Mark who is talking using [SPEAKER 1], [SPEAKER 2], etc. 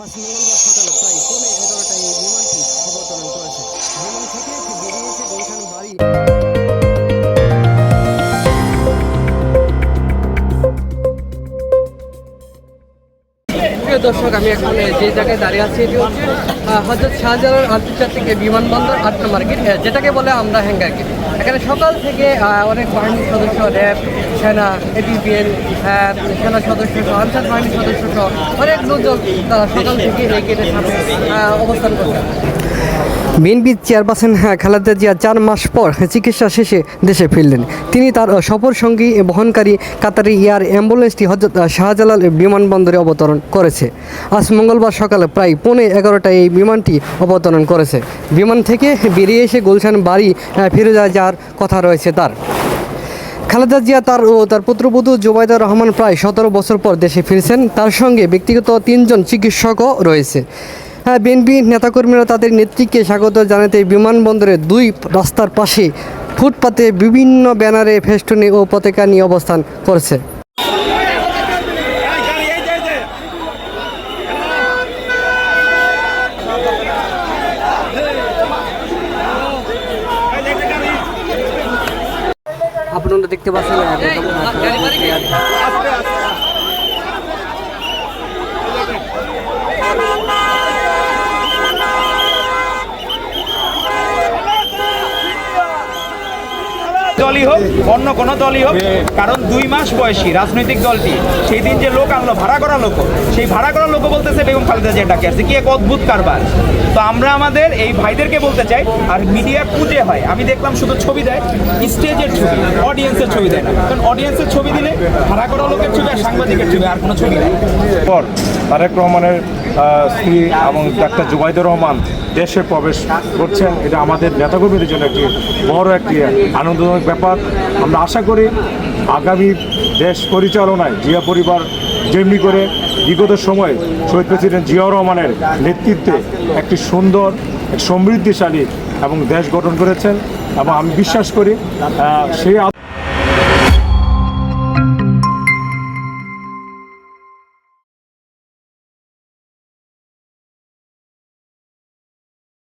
[SPEAKER 1] আজ মঙ্গলবার সকালে প্রায় পৌনে এগারোটায় এই বিমানটি অবতরণ করেছে। বিমান থেকে গুলশান বাড়ি দর্শক, আমি এখন যে জায়গায় দাঁড়িয়ে আছি, এটি হচ্ছে হজরত শাহজালাল আন্তর্জাতিক বিমানবন্দর আটটা মার্কেট। যেটাকে বলে আমরা হ্যাঙ্গার গেট এখানে সকাল থেকে অনেক বাহিনীর সদস্য, র্যাব, সেনা এপিপিএল সেনা সদস্য সহ, আনসার বাহিনীর সদস্য সহ অনেক লোকজন সকাল থেকে এই গেটের সামনে অবস্থান করছে বিএনপি চেয়ারপারসন হ্যাঁ, খালেদা জিয়া চার মাস পর চিকিৎসা শেষে দেশে ফিরলেন। তিনি তার সফর সঙ্গী বহনকারী কাতারি এয়ার অ্যাম্বুলেন্সটি হজরত শাহজালাল বিমানবন্দরে অবতরণ করেছে। আজ মঙ্গলবার সকালে প্রায় পৌনে এগারোটায় এই বিমানটি অবতরণ করেছে। বিমান থেকে বেরিয়ে এসে গুলশান বাড়ি ফিরে যাওয়ার কথা রয়েছে তার। খালেদা জিয়া তার ও তার পুত্রবধূ জুবাইদা রহমান প্রায় সতেরো বছর পর দেশে ফিরছেন। তার সঙ্গে ব্যক্তিগত তিনজন চিকিৎসকও রয়েছে। হ্যাঁ বিএনপি নেতাকর্মীরা তাদের নেত্রীকে স্বাগত জানাতে বিমানবন্দরের দুই রাস্তার পাশে ফুটপাতে বিভিন্ন ব্যানারে ফেস্টুনি ও পতাকা নিয়ে অবস্থান করছে। আপনারা দেখতে পাচ্ছেন
[SPEAKER 2] দলই হোক, অন্য কোনো দলই হোক, কারণ দুই মাস বয়সী রাজনৈতিক দলটি। সেই দিন যে লোক আনলো, ভাড়া করা লোক, সেই ভাড়া করা লোক বলতেছে বেগম খালেদা জিয়া ডাকে আসছে। কি এক অদ্ভুত কারবার। তো আমরা আমাদের এই ভাইদেরকে বলতে চাই, আর মিডিয়া খুঁজে হয়। আমি দেখলাম শুধু ছবি দেয়, স্টেজের ছবি অডিয়েন্সের ছবি দেয় না। কারণ অডিয়েন্সের ছবি দিলে ভাড়া করা লোকের ছবি আর সাংবাদিকের ছবি আর কোনো ছবি নেই।
[SPEAKER 3] তারেক রহমানের স্ত্রী এবং ডাক্তার জুবাইদুর রহমান দেশে প্রবেশ করছেন, এটা আমাদের নেতাকর্মীদের জন্য একটি বড় একটি আনন্দজনক ব্যাপার। আমরা আশা করি আগামী দেশ পরিচালনায় জিয়া পরিবার যেমনি করে বিগত সময়ে শহীদ প্রেসিডেন্ট জিয়াউর রহমানের নেতৃত্বে একটি সুন্দর সমৃদ্ধিশালী এবং দেশ গঠন করেছেন এবং আমি বিশ্বাস করি সেই